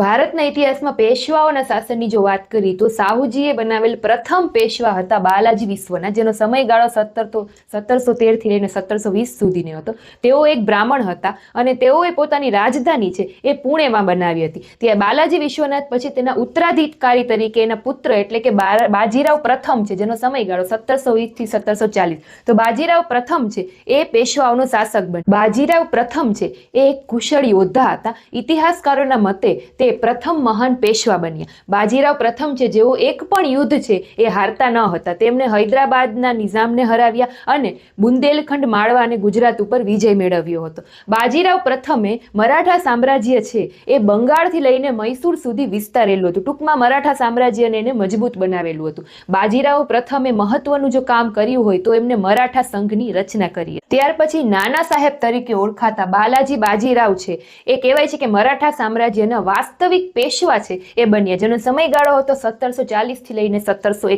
ભારતના ઇતિહાસમાં પેશવાઓના શાસનની જો વાત કરીએ તો સાહુજીએ બનાવેલ પ્રથમ પેશવા હતા બાલાજી વિશ્વના, જેનો સમયગાળો સત્તરસો સત્તરસો તેરથી લઈને સત્તરસો વીસ સુધીનો હતો. તેઓ એક બ્રાહ્મણ હતા અને તેઓએ પોતાની રાજધાની છે એ પુણેમાં બનાવી હતી. ત્યાં બાલાજી વિશ્વનાથ પછી તેના ઉત્તરાધિકારી તરીકે એના પુત્ર એટલે કે બાજીરાવ પ્રથમ છે, જેનો સમયગાળો સત્તરસો વીસથી સત્તરસો ચાલીસ. તો બાજીરાવ પ્રથમ છે એ પેશવાઓનો શાસક બન્યો. બાજીરાવ પ્રથમ છે એ એક કુશળ યોદ્ધા હતા. ઇતિહાસકારોના મતે તે પ્રથમ મહાન પેશવા બન્યા. બાજીરાવ પ્રથમ છે, જેઓ એક પણ યુદ્ધ છે, એ હારતા ન હતા. તેમણે હૈદરાબાદના નિઝામને હરાવ્યા અને બુંદેલખંડ, માળવા અને ગુજરાત ઉપર વિજય મેળવ્યો હતો. બાજીરાવ પ્રથમે મરાઠા સામ્રાજ્ય છે, એ બંગાળથી લઈને મૈસૂર સુધી વિસ્તારેલું હતું. ટૂંકમાં મરાઠા સામ્રાજ્યને એને મજબૂત બનાવેલું હતું. બાજીરાવ પ્રથમે મહત્વનું જો કામ કર્યું હોય, તો એમને મરાઠા સંઘની રચના કરી. ત્યાર પછી નાના સાહેબ તરીકે ઓળખાતા બાલાજી બાજીરાવ છે. એ કહેવાય છે કે મરાઠા સામ્રાજ્યના વાસ્તવિક પેશવા છે એ બન્યા. જેનો સમયગાળો હતો સત્તરસો ચાલીસથી લઈને સત્તરસો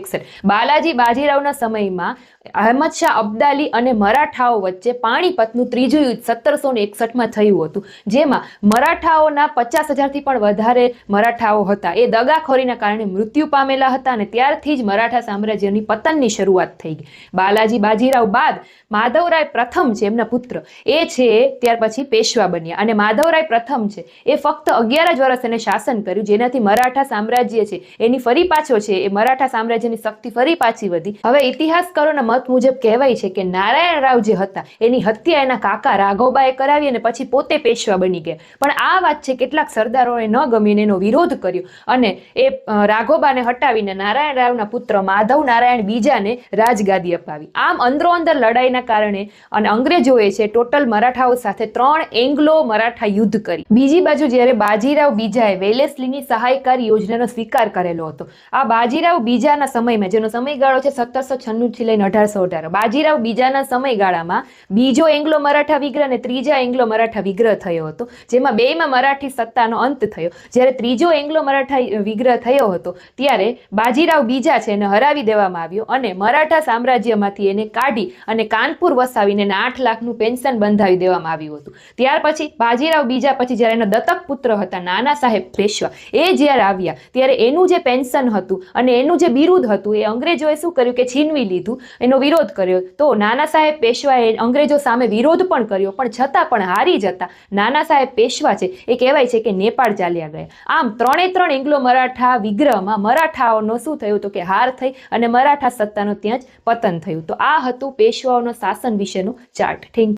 બાલાજી બાજીરાવના સમયમાં અહમદ અબ્દાલી અને મરાઠાઓ વચ્ચે પાણીપતનું ત્રીજું યુદ્ધ સત્તરસો ને એકસઠમાં થયું હતું. જેમાં મરાઠાઓના પચાસ હજારથી પણ વધારે મરાઠાઓ હતા. એ દગાખોરીના કારણે મૃત્યુ પામેલા હતા અને ત્યારથી જ મરાઠા સામ્રાજ્યની પતનની શરૂઆત થઈ ગઈ. બાલાજી બાજીરાવ બાદ માધવરાય પ્રથમ છે એમના પુત્ર. એ છે ત્યાર પછી પેશવા બન્યા. અને માધવરાય પ્રથમ છે એ ફક્ત અગિયાર જ વર્ષ એને શાસન કર્યું, જેનાથી મરાઠા સામ્રાજ્ય છે, એની ફરી પાછો છે, એ મરાઠા સામ્રાજ્યની શક્તિ ફરી પાછી વધી. હવે ઇતિહાસકારોના મત મુજબ કહેવાય છે કે નારાયણ રાવ જે હતા, એની હત્યા એના કાકા રાઘવબાએ કરાવી અને પછી પોતે પેશવા બની ગયા. પણ આ વાત છે, કેટલાક સરદારોએ ન ગમીને એનો વિરોધ કર્યો અને એ રાઘોબાને હટાવીને નારાયણ રાવના પુત્ર માધવ નારાયણ બીજાને રાજગાદી અપાવી. આમ અંદરો અંદર લડાઈના કારણે અને અંગ્રેજોએ છે, ટોટલ મરાઠાઓ સાથે ત્રણ એંગ્લો મરાઠા યુદ્ધ કરી. બીજી બાજુ જ્યારે બાજીરાવ બીજાએ વેલેસ્લીની સહાયકારી યોજનાનો સ્વીકાર કરેલો હતો. આ બાજીરાવ બીજાના સમયમાં, જેનો સમયગાળો છે સત્તરસો છન્નું થી લઈને અઢારસો અઢાર, બાજીરાવ બીજાના સમયગાળામાં બીજો એંગ્લો મરાઠા વિગ્રહ અને ત્રીજા એંગ્લો મરાઠા વિગ્રહ થયો હતો, જેમાં બેયમાં મરાઠી સત્તાનો અંત થયો. જ્યારે ત્રીજો એંગ્લો મરાઠા વિગ્રહ થયો હતો, ત્યારે બાજીરાવ બીજા છે એને હરાવી દેવામાં આવ્યો અને મરાઠા સામ્રાજ્યમાંથી એને કાઢી અને કાનપુર વસાવીને એને આઠ લાખનું પેન્શન બંધાવી દેવામાં આવ્યું હતું. ત્યાર પછી બાજીરાવ બીજા પછી જ્યારે એના દત્તક પુત્ર હતા, નાના સાહેબ પેશવા. એ જ્યારે આવ્યા, ત્યારે એનું જે પેન્શન હતું અને એનું જે બિરુદ હતું, એ અંગ્રેજોએ શું કર્યું કે છીનવી લીધું. એનો વિરોધ કર્યો. તો નાના સાહેબ પેશવાએ અંગ્રેજો સામે વિરોધ પણ કર્યો, પણ છતાં પણ હારી જતા નાના સાહેબ પેશવા છે. એ કહેવાય છે કે નેપાળ ચાલ્યા ગયા. આમ ત્રણે ત્રણ એંગ્લો મરાઠા વિગ્રહમાં મરાઠાઓનો શું થયું તો કે હાર થઈ અને મરાઠા સત્તાનું ત્યાં જ પતન થયું. તો આ હતું પેશવાઓનો શાસન વિશેનું ચાર્ટ. થેન્ક